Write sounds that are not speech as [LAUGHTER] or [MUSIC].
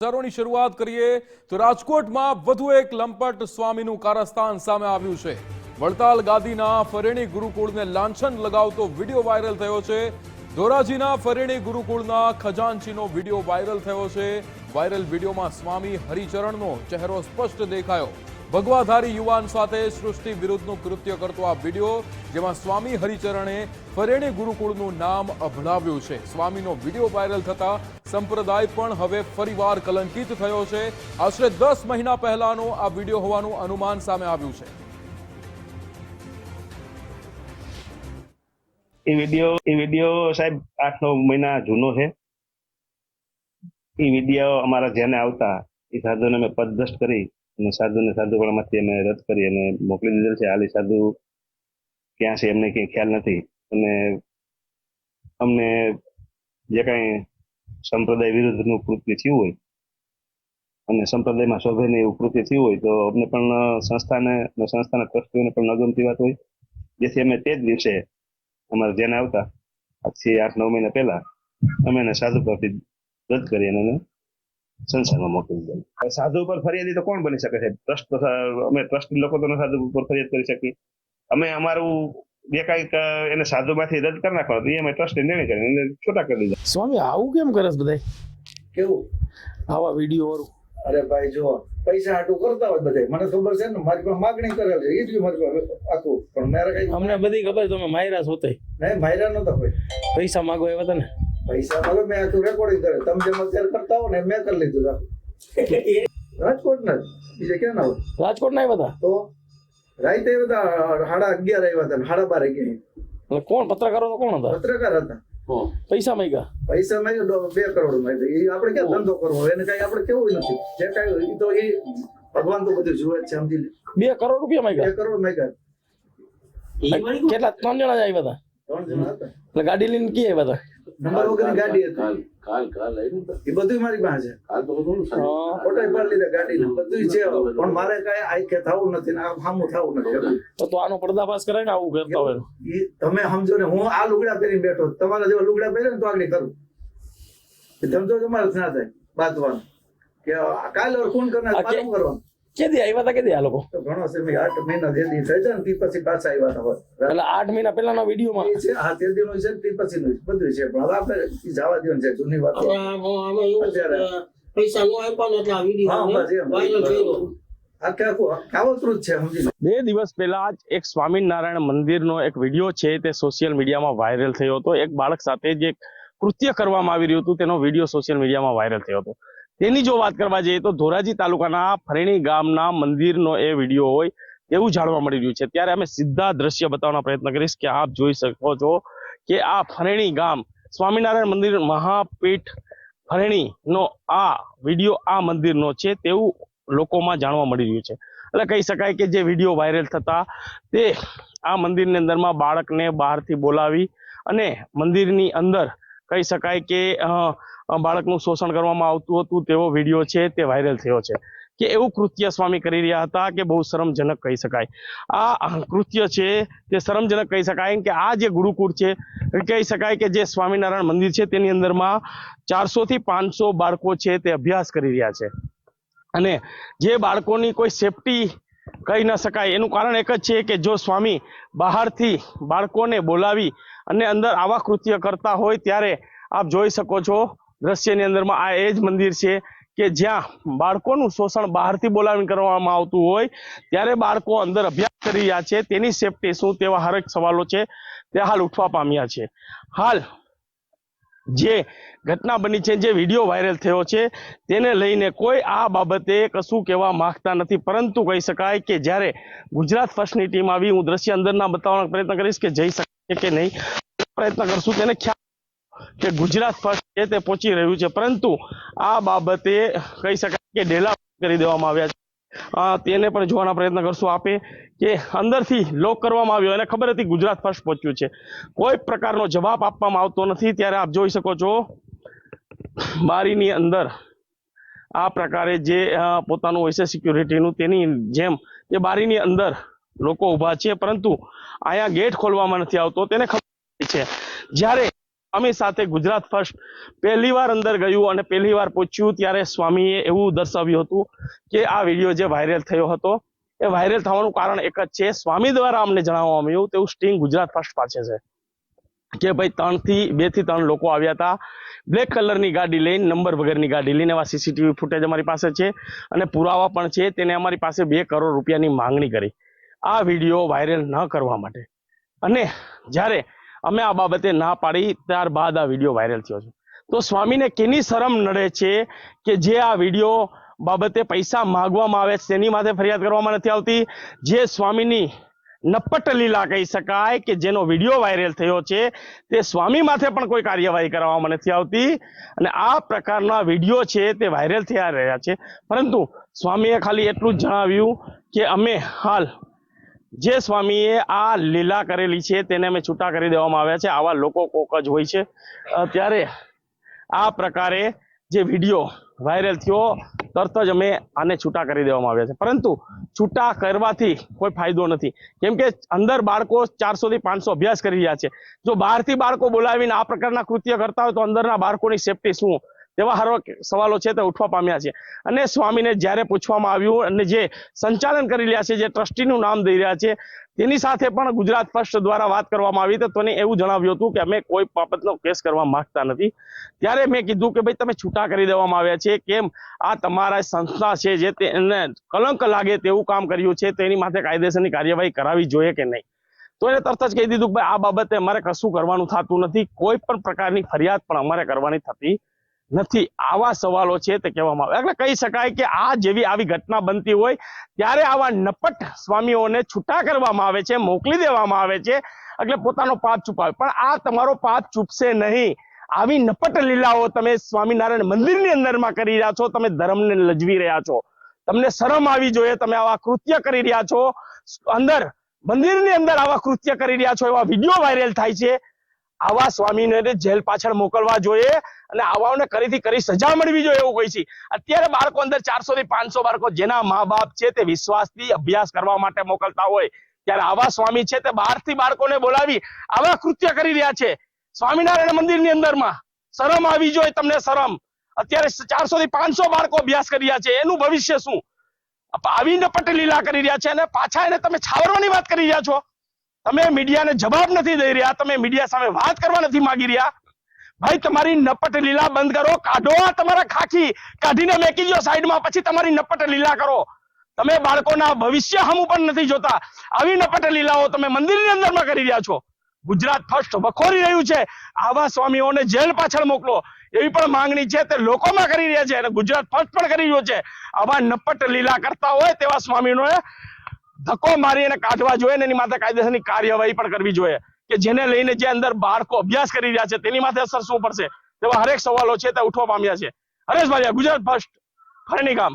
સમાચારોની શરૂઆત કરીએ તો રાજકોટમાં વધુ એક લંપટ સ્વામીનું કારસ્તાન સામે આવ્યું છે. વડતાલ ગાદીના ફરેણી ગુરુકુળને લાંછન લગાવતો વીડિયો વાયરલ થયો છે. ધોરાજીના ફરેણી ગુરુકુળના ખજાનચીનો વીડિયો વાયરલ થયો છે. વાયરલ વિડીયોમાં સ્વામી હરિચરણનો ચહેરો સ્પષ્ટ દેખાયો. ભગવાધારી યુવાન સાથે સૃષ્ટિ વિરુદ્ધનું કૃત્ય કરતો આ વીડિયો, જેમાં સ્વામી હરિચરણે ફરેણી ગુરુકુળનું નામ અભડાવ્યું છે. સ્વામીનો વીડિયો વાયરલ થતા સંપ્રદાય પણ હવે ફરીવાર કલંકિત થયો છે. આશરે દસ મહિના પહેલાનો આ વીડિયો હોવાનું અનુમાન સામે આવ્યું છે. એ વીડિયો એ વીડિયો સાહેબ આઠ નવ મહિના જૂનો છે. એ વીડિયો અમારા જેને આવતા, એ સાધુને અમે પદભ્રષ્ટ કરી અને સાધુને સાધુપણામાંથી અમે રદ કરી અને મોકલી દીધેલ છે. આલી સાધુ ક્યાં છે એમને કંઈ ખ્યાલ નથી. અને અમને જે કાંઈ સંપ્રદાય વિરુદ્ધનું કૃત્ય થયું હોય અને સંપ્રદાયમાં શોભે નહીં એવું કૃત્ય થયું હોય તો અમને પણ સંસ્થાને સંસ્થાના ટ્રસ્ટીઓને પણ ન વાત હોય. જેથી અમે તે જ દિવસે અમારે ધ્યાન આવતા. આજથી આઠ, નવ મહિના પહેલા અમે એને સાધુ પરથી રદ કરી અને સંસારમાં મોકલી દીધા. સાધુ ઉપર ફરિયાદી તો કોણ બની શકે છે? ટ્રસ્ટ અમે ટ્રસ્ટ લોકો તો સાધુ ઉપર ફરિયાદ કરી શકીએ. અમે અમારું જે કાંઈક એને સાધુમાંથી રદ કરી નાખવાનું. હતું એમાં ટ્રસ્ટે નિર્ણય કરીને એને છૂટા કરી દીધા. સ્વામી આવું કેમ કરે છે બધાય? કેવું? આવા વીડિયો વાળું. અરે ભાઈ જો પૈસા આટું કરતા હોય બધે મને ખબર છે ને મારી પાસે માગણી કરેલ છે. એટલી મારી પાસે આખું. પણ મારે કઈ અમને બધી ખબર તમે માયરા હોતે નહીં માયરા નતો કોઈ. પૈસા માગો એવા તને? પૈસા માગો મેં આખું રેકોર્ડિંગ કરે તમે જેમ અત્યારે કરતા હો ને મેં કરી લીધું રાખું [LAUGHS] રાજકોટ ના બીજે ક્યાં ના હોય? રાજકોટ ના આવ્યા હતા? તો? રાઈતે બધા સાડા અગિયાર આવ્યા હતા સાડા બાર અગિયાર કોણ? પત્રકારો તો કોણ હતા? પત્રકાર હતા. પૈસા માંગ્યા? પૈસા માંગ્યો બે કરોડ માંગ્યા. એ આપણે ક્યાં ધંધો કરવો? એને કઈ આપણે કેવું નથી. જે કઈ તો એ ભગવાન તો બધું જુએ છે સમજી લે. બે કરોડ રૂપિયા બે કરોડ માંગ્યા. કેટલા? ત્રણ જણા જ આવ્યા હતા. ત્રણ જણા હતા. એટલે ગાડી લઈને કી આવ્યા હતા? નંબર વગર ગાડી હતી. કાલ કાલ એ બધું મારી પાસે કાલ તો બધું ફોટો પર લીધા ગાડી બધું છે પણ મારે કઈ આંખે થવું નથી ને આ સામું થવું નથી. તો તો આનો પર્દાફાશ કરે ને આવું કરતા હોય તમે સમજો ને હું આ લુગડા પહેરીને બેઠો તમારા જેવા લુગડા પહેરે ને તો આગળ કરું. એ ધંધો તમારે ના થાય બાંધવાનું. કે આ કાલે ખૂન કરનાર આ કરવાનું? કેદી આવ્યા હતા? કેદી આ લોકો? ઘણો છે મેં આઠ મહિના જે દી થઈ જાય ને તે પછી પાછા આવ્યા હતા હોય. એટલે આઠ મહિના પહેલાના વિડીયોમાં? છે હા તે દીનું છે તે પછીનું બધું છે. પણ હવે આપણે જવા દો છે જૂની વાત આમાં આમાં એવું છે પૈસા નો આપવાનો એટલે આ હા, વીડિયો વાયરલ છે બે દિવસ પહેલા જ એક સ્વામિનારાયણ મંદિરનો એક વીડિયો છે તે સોશિયલ મીડિયામાં વાયરલ થયો હતો. એક બાળક સાથે જે કૃત્ય કરવામાં આવી રહ્યું હતું તેનો વીડિયો સોશિયલ મીડિયામાં વાયરલ થયો હતો. તેની જો વાત કરવા જઈએ તો ધોરાજી તાલુકાના ફરેણી ગામના મંદિરનો એ વીડિયો હોય એવું જાણવા મળી રહ્યું છે. ત્યારે અમે સીધા દ્રશ્ય બતાવવાનો પ્રયત્ન કરીશ કે આપ જોઈ શકો છો કે આ ફરેણી ગામ સ્વામિનારાયણ મંદિર મહાપીઠ ફરેણીનો આ વીડિયો આ મંદિરનો છે તેવું લોકોમાં જાણવા મળી રહ્યું છે. એટલે કહી શકાય કે જે વીડિયો વાયરલ થતા તે આ મંદિરની અંદરમાં બાળકને બહારથી બોલાવી અને મંદિરની અંદર કહી શકાય કે બાળકનું શોષણ કરવામાં આવતું હતું, તેવો વીડિયો છે તે વાયરલ થયો છે. કે એવું કૃત્ય સ્વામી કરી રહ્યા હતા કે બહુ શરમજનક કહી શકાય. આ કૃત્ય છે તે શરમજનક કહી શકાય કે આ જે ગુરુકુળ છે કહી શકાય કે જે સ્વામિનારાયણ મંદિર છે તેની અંદરમાં ચારસોથી પાંચસો બાળકો છે તે અભ્યાસ કરી રહ્યા છે. અને જે બાળકોની કોઈ સેફટી કહી ન શકાય, એનું કારણ એક જ છે કે જો સ્વામી બહારથી બાળકોને બોલાવી અને અંદર આવા કૃત્ય કરતા હોય ત્યારે આપ જોઈ શકો છો દ્રશ્યની અંદરમાં આ એ જ મંદિર છે કે જ્યાં બાળકોનું શોષણ બહારથી બોલાવીને કરવામાં આવતું હોય, ત્યારે બાળકો અંદર અભ્યાસ કરી રહ્યા છે. તેની સેફટી શું તેવા હરેક સવાલો છે તે હાલ ઉઠવા પામ્યા છે. હાલ જે ઘટના બની છે, જે વીડિયો વાયરલ થયો છે, તેને લઈને કોઈ આ બાબતે કશું કહેવા માંગતા નથી. પરંતુ કહી શકાય કે જ્યારે ગુજરાત ફર્સ્ટની ટીમ આવી, હું દ્રશ્ય અંદરના બતાવવાનો પ્રયત્ન કરીશ કે જઈ શકે કે નહીં, પ્રયત્ન કરશું. તેને ખ્યાલ કે ગુજરાત ફર્સ્ટ છે તે પહોંચી રહ્યું છે. પરંતુ આ બાબતે કહી શકાય કે ડેલા કરી દેવામાં આવ્યા છે. તેને પણ જોવાના પ્રયત્ન કરશું આપે કે અંદરથી લોક કરવામાં આવ્યો એને ખબર હતી ગુજરાત ફર્સ્ટ પહોંચ્યું છે. કોઈ પ્રકારનો જવાબ આપવામાં આવતો નથી. ત્યારે આપ જોઈ શકો છો, બારીની અંદર આ પ્રકારે જે પોતાનું હોય છે સિક્યુરિટીનું તેની જેમ એ બારીની અંદર લોકો ઊભા છે. પરંતુ અહીંયા ગેટ ખોલવામાં નથી આવતો. તેને ખબર છે. જ્યારે સ્વામી સાથે ગુજરાત ફર્સ્ટ પહેલી વાર અંદર ગયું અને પહેલી વાર પહોંચ્યું ત્યારે સ્વામીએ એવું દર્શાવ્યું હતું કે આ વીડિયો જે વાયરલ થયો હતો, એ વાયરલ થવાનું કારણ એક જ છે, સ્વામી દ્વારા અમને જણાવવામાં આવ્યું તેવું સ્ટિંગ ગુજરાત ફર્સ્ટ પાસે છે. કે ભાઈ ત્રણથી બેથી ત્રણ લોકો આવ્યા હતા બ્લેક કલરની ગાડી લઈને નંબર વગરની ગાડી લઈને, એવા સીસીટીવી ફૂટેજ અમારી પાસે છે અને પુરાવા પણ છે, તેને અમારી પાસે બે કરોડ રૂપિયાની માંગણી કરી. આ વીડિયો વાયરલ ન કરવા માટે. અને જ્યારે અમે આ બાબતે ના પાડી, ત્યારબાદ આ વીડિયો વાયરલ થયો છે. તો સ્વામીને કેની શરમ નડે છે કે જે આ વીડિયો બાબતે પૈસા માગવામાં આવે તેની માથે ફરિયાદ કરવામાં નથી આવતી? જે સ્વામીની નપટ લીલા કહી શકાય કે જેનો વીડિયો વાયરલ થયો છે, તે સ્વામી માથે પણ કોઈ કાર્યવાહી કરવામાં નથી આવતી. અને આ પ્રકારના વીડિયો છે તે વાયરલ થયા રહ્યા છે. પરંતુ સ્વામીએ ખાલી એટલું જ જણાવ્યું કે અમે હાલ જે સ્વામીએ આ લીલા કરેલી છે તેને અમે છૂટા કરી દેવામાં આવ્યા છે. આવા લોકો કોક જ હોય છે. ત્યારે આ પ્રકારે જે વીડિયો વાયરલ થયો, તરત જ અમે આને છૂટા કરી દેવામાં આવ્યા છે. પરંતુ છૂટા કરવાથી કોઈ ફાયદો નથી. કેમ કે અંદર બાળકો ચારસોથી પાંચસો અભ્યાસ કરી રહ્યા છે. જો બહારથી બાળકો બોલાવીને આ પ્રકારના કૃત્ય કરતા હોય તો અંદરના બાળકોની સેફટી શું? તેવા હરો સવાલો છે તે ઉઠવા પામ્યા છે. અને સ્વામીને જ્યારે પૂછવામાં આવ્યું અને જે સંચાલન કરી રહ્યા છે, જે ટ્રસ્ટીનું નામ દઈ રહ્યા છે, તેની સાથે પણ ગુજરાત ફર્સ્ટ દ્વારા વાત કરવામાં આવી તો તેને એવું જણાવ્યું હતું કે અમે કોઈ બાબતનો કેસ કરવા માંગતા નથી. ત્યારે મેં કીધું કે ભાઈ તમે છૂટા કરી દેવામાં આવ્યા છે. કેમ? આ તમારા સંસ્થા છે જે તેને કલંક લાગે તેવું કામ કર્યું છે, તેની માટે કાયદેસરની કાર્યવાહી કરાવી જોઈએ કે નહીં? તો એને તરત જ કહી દીધું કે ભાઈ આ બાબતે અમારે કશું કરવાનું થતું નથી. કોઈ પણ પ્રકારની ફરિયાદ પણ અમારે કરવાની થતી નથી. આવા સવાલો છે તે કહેવામાં આવે. એટલે કહી શકાય કે આ જેવી આવી ઘટના બનતી હોય, ત્યારે આવા નપટ સ્વામીઓને છૂટા કરવામાં આવે છે, મોકલી દેવામાં આવે છે, એટલે પોતાનો પાપ છુપાવે. પણ આ તમારો પાપ ચૂપશે નહીં. આવી નપટ લીલાઓ તમે સ્વામિનારાયણ મંદિરની અંદરમાં કરી રહ્યા છો, તમે ધર્મને લજવી રહ્યા છો. તમને શરમ આવી જોઈએ, તમે આવા કૃત્ય કરી રહ્યા છો. અંદર, મંદિરની અંદર આવા કૃત્ય કરી રહ્યા છો, એવા વીડિયો વાયરલ થાય છે. આવા સ્વામીને જેલ પાછળ મોકલવા જોઈએ અને આવાઓને કરીથી કરી સજા મળવી જોઈએ એવું કહી છે. અત્યારે બાળકો અંદર ચારસો થી પાંચસો બાળકો જેના મા બાપ છે તે વિશ્વાસથી અભ્યાસ કરવા માટે મોકલતા હોય. ત્યારે આવા સ્વામી છે તે બહારથી બાળકોને બોલાવી આવા કૃત્ય કરી રહ્યા છે. સ્વામિનારાયણ મંદિરની અંદરમાં શરમ આવી જોઈએ તમને શરમ. અત્યારે ચારસો થી પાંચસો બાળકો અભ્યાસ કરી રહ્યા છે. એનું ભવિષ્ય શું? આવી નપટ લીલા કરી રહ્યા છે અને પાછા એને તમે છાવરવાની વાત કરી રહ્યા છો. તમે મીડિયાને જવાબ નથી દઈ રહ્યા, તમે મીડિયા સામે વાત કરવા નથી માંગી રહ્યા. ભાઈ, તમારી નપટ લીલા બંધ કરો, કાઢો આ તમારા ખાખી. કાઢીને મેકી દો સાઈડમાં, પછી તમારી નપટ લીલા કરો. તમે બાળકોના ભવિષ્ય હમ પણ નથી જોતા. આવી નપટ લીલાઓ તમે મંદિરની અંદરમાં કરી રહ્યા છો. ગુજરાત ફર્સ્ટ વખોરી રહ્યું છે. આવા સ્વામીઓને જેલ પાછળ મોકલો. એવી પણ માંગણી છે તે લોકોમાં કરી રહ્યા છે અને ગુજરાત ફર્સ્ટ પણ કરી રહ્યો છે. આવા નપટ લીલા કરતા હોય તેવા સ્વામીઓને ધક્કો મારી અને કાઢવા જોઈએ અને એની માથે કાયદેસરની કાર્યવાહી પણ કરવી જોઈએ. કે જેને લઈને જે અંદર બાળકો અભ્યાસ કરી રહ્યા છે, તેની માથે અસર શું પડશે? તેવા હરેક સવાલો છે તે ઉઠવા પામ્યા છે. હરેશ ભાઈ ગુજરાત ફર્સ્ટ ફરણી ગામ.